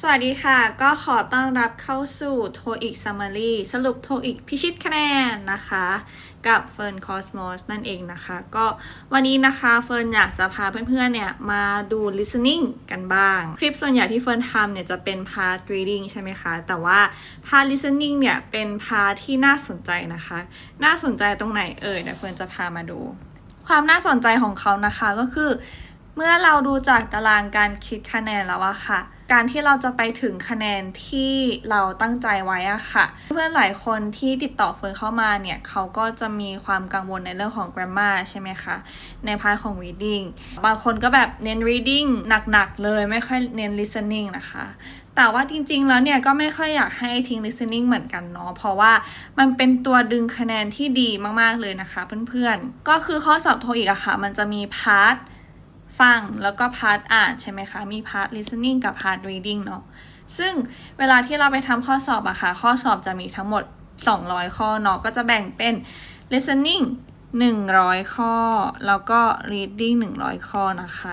สวัสดีค่ะ ก็ขอต้อนรับเข้าสู่ TOEIC Summary สรุป TOEIC พิชิตคะแนนนะคะ กับเฟิร์นคอสมอสนั่นเองนะคะ ก็วันนี้นะคะเฟิร์นอยากจะพาเพื่อนๆเนี่ยมาดู listening กันบ้าง คลิปส่วนใหญ่ที่เฟิร์นทำเนี่ยจะเป็น part reading ใช่ไหมคะ แต่ว่า part listening เนี่ยเป็น part ที่น่าสนใจนะคะ น่าสนใจตรงไหนเอ่ยเดี๋ยวเฟิร์นจะพามาดู ความน่าสนใจของเขานะคะก็คือ เมื่อเราดูจากตารางการคิดคะแนนแล้วอะค่ะ การที่เราจะไปถึงคะแนนที่เราตั้งใจไว้อะค่ะ เพื่อนหลายคนที่ติดต่อเฟิร์นเข้ามาเนี่ย เขาก็จะมีความกังวลในเรื่องของ grammar ใช่ไหมคะ ในพาร์ทของ reading บางคนก็แบบเน้น reading หนักๆ เลยไม่ค่อยเน้น listening นะคะ แต่ว่าจริงๆ แล้วเนี่ย ก็ไม่ค่อยอยากให้ทิ้ง listening เหมือนกันเนาะเพราะว่ามันเป็นตัวดึงคะแนนที่ดีมากๆเลยนะคะ เพื่อนๆ ก็คือข้อสอบโทอีกอะค่ะ มันจะมีพาร์ท ฟังแล้วก็พาร์ทอ่านใช่ไหมคะ มีพาร์ท listening กับพาร์ท reading เนาะซึ่งเวลาที่เราไปทำข้อสอบอะค่ะ ข้อสอบจะมีทั้งหมด 200 ข้อเนาะก็จะแบ่งเป็น listening 100 ข้อ แล้วก็ reading 100 ข้อนะคะ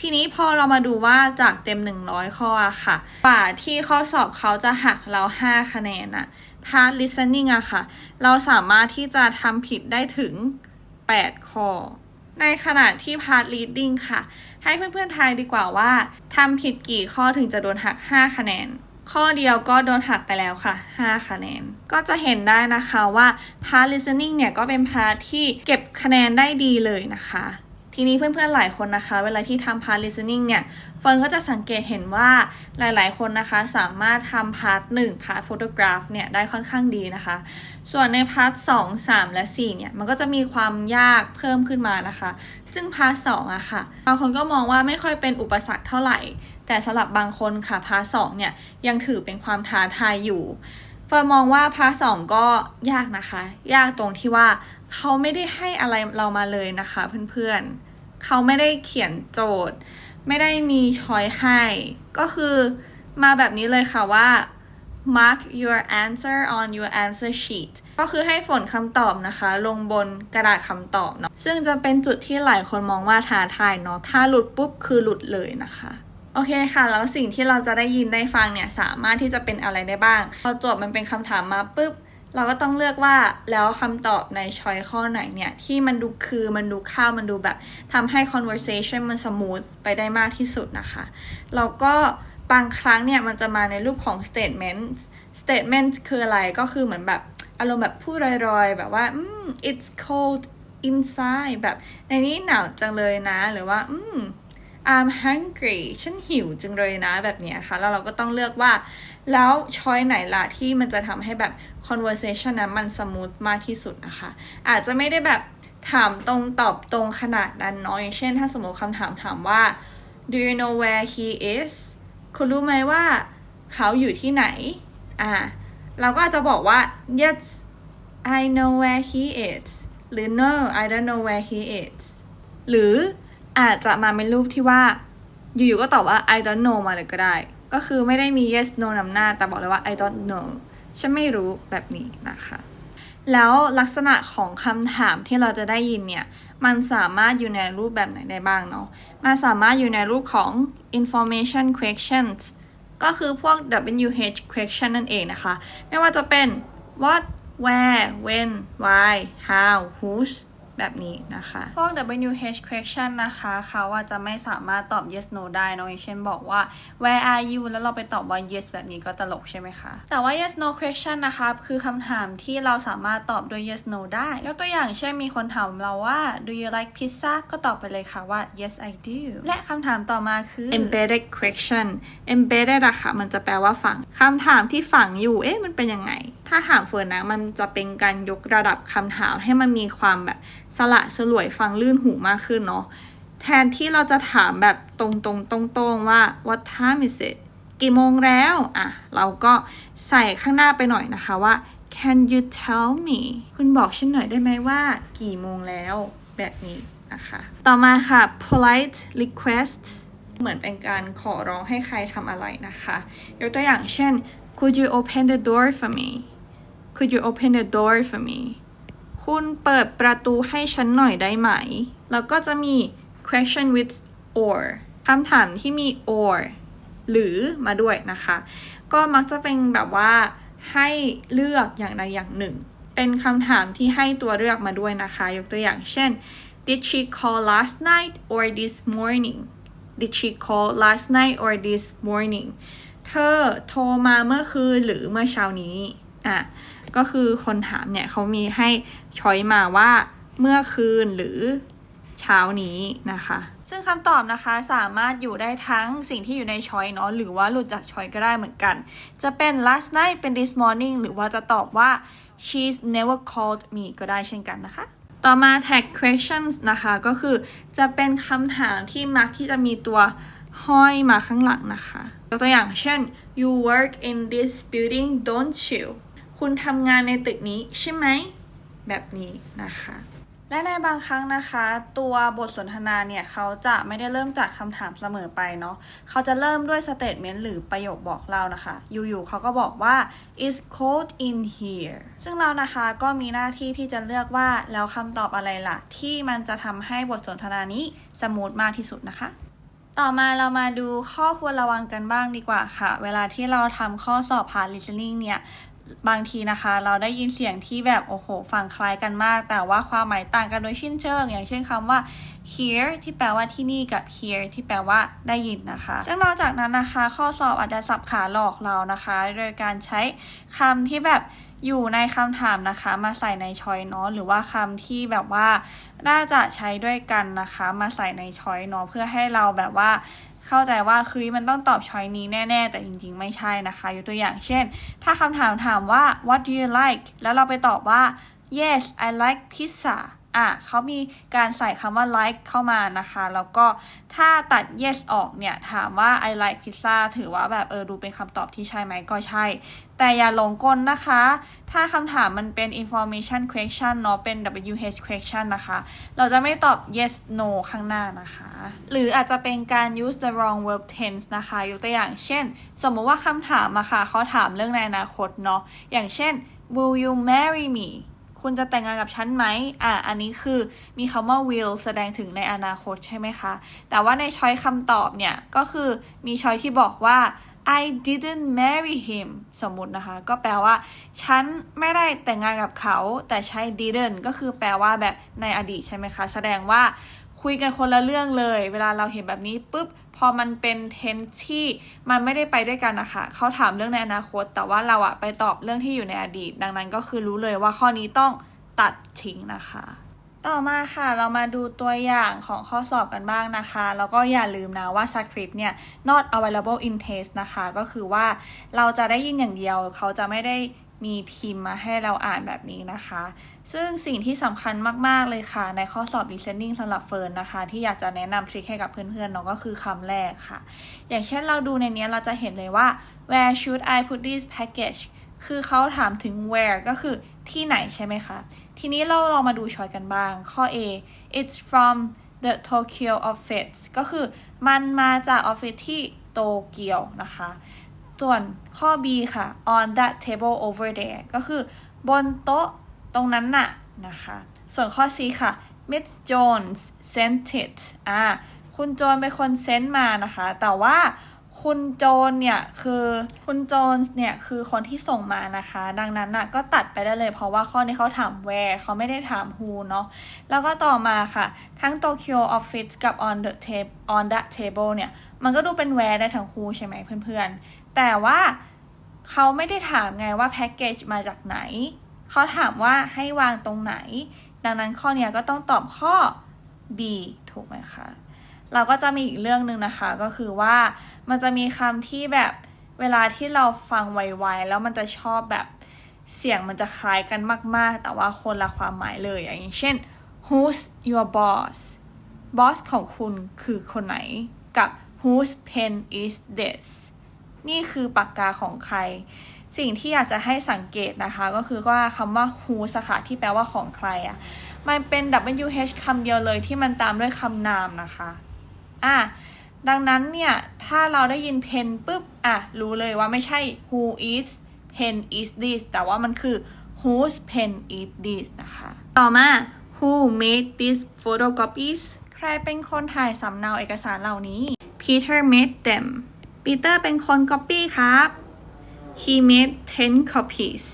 ทีนี้พอเรามาดูว่าจากเต็ม 100 ข้ออะค่ะกว่าที่ข้อสอบเขาจะหักเรา 5 คะแนนอะพาร์ท listening อะค่ะ เราสามารถที่จะทำผิดได้ถึง 8 ข้อ ในขณะที่พาร์ท reading ค่ะ ให้เพื่อนๆทายดีกว่าว่าทำผิดกี่ข้อถึงจะโดนหัก 5 คะแนน ข้อเดียวก็โดนหักไปแล้วค่ะ 5 คะแนน ก็จะเห็นได้นะคะว่า part listening เนี่ยก็เป็น part ที่เก็บคะแนนได้ดีเลยนะคะ ทีนี้เพื่อนๆหลายคนนะคะ เวลาที่ทำ part listening เนี่ยเฟิร์นก็จะสังเกตเห็นว่าหลายๆ คนนะคะ สามารถทำ part 1 part photograph เนี่ยได้ค่อนข้างดีนะคะ ส่วนใน part 2 3และ4เนี่ย มันก็จะมีความยากเพิ่มขึ้นมานะคะ ซึ่ง part 2อะค่ะบางคนก็มองว่าไม่ค่อยเป็นอุปสรรคเท่าไหร่ แต่สำหรับบางคนค่ะ part 2เนี่ยยังถือเป็นความท้าทายอยู่เฟิร์นมองว่าพาร์ทสองก็ยากนะคะ ยากตรงที่ว่า เขาไม่ได้ให้อะไรเรามาเลยนะคะเพื่อนๆ เขาไม่ได้เขียนโจทย์ ไม่ได้มีช้อยให้ ก็คือมาแบบนี้เลยค่ะว่า mark your answer on your answer sheet ก็คือให้ฝนคำตอบนะคะ ลงบนกระดาษคำตอบเนาะ ซึ่งจะเป็นจุดที่หลายคนมองว่าท้าทายเนาะ ถ้าหลุดปุ๊บคือหลุดเลยนะคะโอเคค่ะ แล้วสิ่งที่เราจะได้ยินได้ฟังเนี่ย สามารถที่จะเป็นอะไรได้บ้าง พอจทย์มันเป็นคำถามมาปุ๊บ เราก็ต้องเลือกว่าแล้วคำตอบในช้อยข้อไหนเนี่ย ที่มันดูคือมันดูข้าวมันดูแบบทำให้ conversation มัน smooth ไปได้มากที่สุดนะคะ แล้วก็บางครั้งเนี่ยมันจะมาในรูปของ statement statement คืออะไรก็คือเหมือนแบบอารมณ์แบบพูดลอยๆ แบบว่า it's cold inside แบบในนี้หนาวจังเลยนะ หรือว่า อืม I'm hungry ฉันหิวจังเลยนะแบบนี้ค่ะ แล้วเราก็ต้องเลือกว่า แล้วช้อยไหนล่ะที่มันจะทำให้แบบ conversation นั้นมัน smooth มากที่สุดนะคะ อาจจะไม่ได้แบบถามตรงตอบตรงขนาดนั้นเนาะอย่างเช่น ถ้าสมมติคำถามถามว่า do you know where he is คุณรู้ไหมว่าเขาอยู่ที่ไหน อ่า เราก็อาจจะบอกว่า yes I know where he is หรือ no I don't know where he is หรือ อาจจะมาเป็นรูปที่ว่าอยู่ๆก็ตอบว่า I don't know มาเลยก็ได้ ก็คือไม่ได้มี yes no นำหน้า แต่บอกเลยว่า I don't know ฉันไม่รู้แบบนี้นะคะ แล้วลักษณะของคำถามที่เราจะได้ยินเนี่ย มันสามารถอยู่ในรูปแบบไหนได้บ้างเนาะ มันสามารถอยู่ในรูปของ information questions ก็คือพวก WH question นั่นเองนะคะ ไม่ว่าจะเป็น what where when why how whose แบบนี้นะคะ พวก WH question นะคะเขาอาจจะไม่สามารถตอบ yes no ได้เนอะอย่างเช่นบอกว่า where are you แล้วเราไปตอบว่า yes แบบนี้ก็ตลกใช่ไหมคะ แต่ว่า yes no question นะคะคือคำถามที่เราสามารถตอบด้วย yes no ได้ ยกตัวอย่างเช่นมีคนถามเราว่า do you like pizza ก็ตอบไปเลยค่ะว่า yes I do และคำถามต่อมาคือ embedded question embedded อะค่ะมันจะแปลว่าฝังคำถามที่ฝังอยู่ เอ๊ะมันเป็นยังไง ถ้าถามเฟิร์นนะ มันจะเป็นการยกระดับคำถามให้มันมีความแบบสละสลวยฟังลื่นหูมากขึ้นเนาะแทนที่เราจะถามแบบตรงๆตรงๆว่า what time is it กี่โมงแล้วอะเราก็ใส่ข้างหน้าไปหน่อยนะคะว่า can you tell me คุณบอกฉันหน่อยได้ไหมว่า กี่โมงแล้วแบบนี้นะคะ ต่อมาค่ะ polite request เหมือนเป็นการขอร้องให้ใครทำอะไรนะคะ ยกตัวอย่างเช่น could you open the door for me could you open the door for me คุณเปิดประตูให้ฉันหน่อยได้ไหม แล้วก็จะมี question with or คำถามที่มี or หรือมาด้วยนะคะ ก็มักจะเป็นแบบว่าให้เลือกอย่างใดอย่างหนึ่ง เป็นคำถามที่ให้ตัวเลือกมาด้วยนะคะ ยกตัวอย่างเช่น Did she call last night or this morning Did she call last night or this morning เธอโทรมาเมื่อคืนหรือเมื่อเช้านี้ อะ ก็คือคนถามเนี่ยเขามีให้ช้อยมาว่าเมื่อคืนหรือเช้านี้นะคะ ซึ่งคำตอบนะคะสามารถอยู่ได้ทั้งสิ่งที่อยู่ในช้อยเนาะหรือว่าหลุดจากช้อยก็ได้เหมือนกัน จะเป็น last night เป็น this morning หรือว่าจะตอบว่า she's never called me ก็ได้เช่นกันนะคะต่อมา tag questions นะคะ ก็คือจะเป็นคำถามที่มักที่จะมีตัวห้อยมาข้างหลังนะคะยกตัวอย่างเช่น you work in this building don't you คุณทำงานในตึกนี้ใช่ไหม แบบนี้นะคะ และในบางครั้งนะคะ ตัวบทสนทนาเนี่ยเขาจะไม่ได้เริ่มจากคำถามเสมอไปเนาะเขาจะเริ่มด้วยสเต t เมนต์หรือประโยคบอกเล่านะคะ อยู่ๆเขาก็บอกว่า it's cold in here ซึ่งเรานะคะก็มีหน้าที่ที่จะเลือกว่าแล้วคำตอบอะไรล่ะ ที่มันจะทำให้บทสนทนานี้สมูทมากที่สุดนะคะต่อมาเรามาดูข้อควรระวังกันบ้างดีกว่าค่ะ เวลาที่เราทำข้อสอบผ่าน listening เนี่ย บางทีนะคะ เราได้ยินเสียงที่แบบโอ้โหฟังคล้ายกันมาก แต่ว่าความหมายต่างกันโดยชิ้นเชิง อย่างเช่นคำว่า here ที่แปลว่าที่นี่กับ here ที่แปลว่าได้ยินนะคะซึ่งนอกจากนั้นนะคะ ข้อสอบอาจจะสับขาหลอกเรานะคะ โดยการใช้คำที่แบบอยู่ในคำถามนะคะ มาใส่ในช้อยเนาะหรือว่าคำที่แบบว่าน่าจะใช้ด้วยกันนะคะ มาใส่ในช้อยเนาะเพื่อให้เราแบบว่า เข้าใจว่าคือมันต้องตอบช้อยนี้แน่ ๆ แต่จริง ๆ ไม่ใช่นะคะ ยกตัวอย่างเช่น ถ้าคำถามถามว่า what do you like แล้วเราไปตอบว่า yes I like pizza อะเขามีการใส่คำว่า like เข้ามานะคะ แล้วก็ถ้าตัด yes ออกเนี่ย ถามว่า I like pizza ถือว่าแบบเออดูเป็นคำตอบที่ใช่ไหมก็ใช่ แต่อย่าหลงกลนะคะ ถ้าคำถามมันเป็น information question เนาะเป็น WH question นะคะ เราจะไม่ตอบ yes no ข้างหน้านะคะ หรืออาจจะเป็นการ use the wrong verb tense นะคะ ยกตัวอย่างเช่น สมมติว่าคำถามอะค่ะเขาถามเรื่องในอนาคตเนาะอย่างเช่น will you marry me คุณจะแต่งงานกับฉันไหมอะอันนี้คือมีคำว่า will แสดงถึงในอนาคตใช่ไหมคะ แต่ว่าในช้อยคำตอบเนี่ย ก็คือมีช้อยที่บอกว่า I didn't marry him สมมุตินะคะ ก็แปลว่า ฉันไม่ได้แต่งงานกับเขา แต่ใช้ didn't ก็คือแปลว่าแบบในอดีตใช่ไหมคะ แสดงว่า คุยกันคนละเรื่องเลย เวลาเราเห็นแบบนี้ปุ๊บพอมันเป็น tense ที่มันไม่ได้ไปด้วยกันนะคะเขาถามเรื่องในอนาคต แต่ว่าเราอะไปตอบเรื่องที่อยู่ในอดีต ดังนั้นก็คือรู้เลยว่าข้อนี้ต้องตัดทิ้งนะคะ ต่อมาค่ะเรามาดูตัวอย่างของข้อสอบกันบ้างนะคะ แล้วก็อย่าลืมนะว่า script เนี่ย not available in test นะคะ ก็คือว่าเราจะได้ยินอย่างเดียวเขาจะไม่ได้ มีพิมพ์มาให้เราอ่านแบบนี้นะคะ ซึ่งสิ่งที่สำคัญมาก ๆ เลยค่ะ ในข้อสอบ listening สำหรับเฟิร์นนะคะ ที่อยากจะแนะนำทริคให้กับเพื่อนๆเนาะก็คือคำแรกค่ะ อย่างเช่นเราดูในนี้เราจะเห็นเลยว่า where should I put this package คือเขาถามถึง where ก็คือที่ไหนใช่ไหมคะ ทีนี้เราลองมาดูช้อยกันบ้าง ข้อ A it's from the Tokyo office ก็คือมันมาจากออฟฟิศที่โตเกียวนะคะ ส่วนข้อ B ค่ะ on that table over there ก็คือบนโต๊ะตรงนั้นน่ะนะคะ ส่วนข้อ C ค่ะ Miss Jones sent it อ่า คุณโจนเป็นคนเซนต์มานะคะ แต่ว่าคุณโจนเนี่ยคือคุณโจนเนี่ยคือคนที่ส่งมานะคะ ดังนั้นน่ะก็ตัดไปได้เลยเพราะว่าข้อนี้เขาถาม where เขาไม่ได้ถาม who เนาะ แล้วก็ต่อมาค่ะ ทั้ง Tokyo Office กับ on the table on that table เนี่ย มันก็ดูเป็น where ได้ทั้งคู่ใช่ไหมเพื่อนๆ แต่ว่าเขาไม่ได้ถามไงว่าแพ็กเกจมาจากไหน เขาถามว่าให้วางตรงไหน ดังนั้นข้อนี้ก็ต้องตอบข้อ B ถูกไหมคะ เราก็จะมีอีกเรื่องหนึ่งนะคะ ก็คือว่ามันจะมีคำที่แบบเวลาที่เราฟังไวๆแล้วมันจะชอบแบบเสียงมันจะคล้ายกันมากๆ แต่ว่าคนละความหมายเลย อย่างเช่น who's your boss boss ของคุณคือคนไหนกับ whose pen is this นี่คือปากกาของใคร สิ่งที่อยากจะให้สังเกตนะคะ ก็คือว่าคำว่า whose ค่ะที่แปลว่าของใครอะ มันเป็น wh คำเดียวเลยที่มันตามด้วยคำนามนะคะอะดังนั้นเนี่ย ถ้าเราได้ยิน pen ปุ๊บ อะ รู้เลยว่าไม่ใช่ who is pen is this แต่ว่ามันคือ whose pen is this นะคะ ต่อมา who made these photocopies ใครเป็นคนถ่ายสำเนาเอกสารเหล่านี้ Peter made them ปีเตอร์เป็นคน copy ครับ he made 10 copies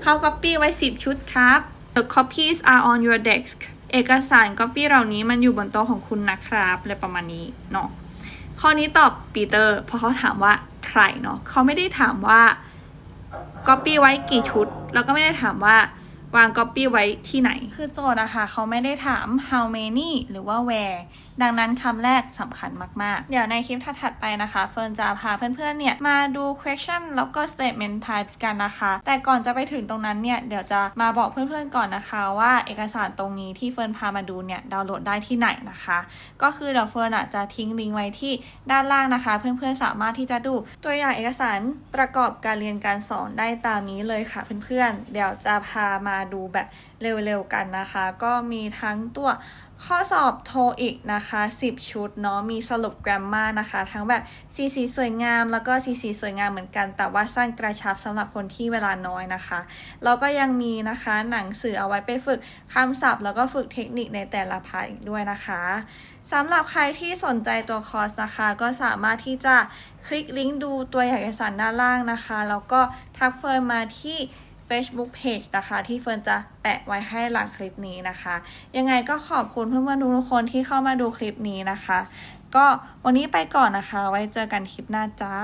เขา copy ไว้ 10 ชุดครับ the copies are on your desk เอกสาร copy เหล่านี้มันอยู่บนโต๊ะของคุณนะครับอะไรประมาณนี้เนาะข้อนี้ตอบปีเตอร์เพราะเขาถามว่าใครเนาะเขาไม่ได้ถามว่า copy ไว้กี่ชุด แล้วก็ไม่ได้ถามว่าวาง copy ไว้ที่ไหน คือโจทย์อะคะเขาไม่ได้ถาม how many หรือว่า where ดังนั้นคำแรกสำคัญมากๆ เดี๋ยวในคลิปถัดๆไปนะคะ เฟิร์นจะพาเพื่อนๆเนี่ยมาดู question แล้วก็ statement types กันนะคะ แต่ก่อนจะไปถึงตรงนั้นเนี่ย เดี๋ยวจะมาบอกเพื่อนๆก่อนนะคะ ว่าเอกสารตรงนี้ที่เฟิร์นพามาดูเนี่ยดาวน์โหลดได้ที่ไหนนะคะ ก็คือเดี๋ยวเฟิร์นอะจะทิ้งลิงก์ไว้ที่ด้านล่างนะคะ เพื่อนๆสามารถที่จะดูตัวอย่างเอกสารประกอบการเรียนการสอนได้ตามนี้เลยค่ะเพื่อนๆ เดี๋ยวจะพามาดูแบบเร็วๆกันนะคะ ก็มีทั้งตัวข้อสอบโทอีกนะคะ 10 ชุดเนาะมีสรุปแกรมมานะคะ ทั้งแบบสีสีสวยงาม แล้วก็สีสีสวยงามเหมือนกัน แต่ว่าสั้นกระชับสำหรับคนที่เวลาน้อยนะคะแล้วก็ยังมีนะคะหนังสือเอาไว้ไปฝึกคำศัพท์ แล้วก็ฝึกเทคนิคในแต่ละพาร์ทอีกด้วยนะคะสำหรับใครที่สนใจตัวคอร์สนะคะ ก็สามารถที่จะคลิกลิงก์ดูตัวอย่างเอกสารด้านล่างนะคะ แล้วก็ทักเฟิร์นมาที่ Facebook Page นะคะที่เฟิร์นจะแปะไว้ให้หลังคลิปนี้นะคะ ยังไงก็ขอบคุณเพื่อนๆทุกคนที่เข้ามาดูคลิปนี้นะคะ ก็วันนี้ไปก่อนนะคะ ไว้เจอกันคลิปหน้าจ้า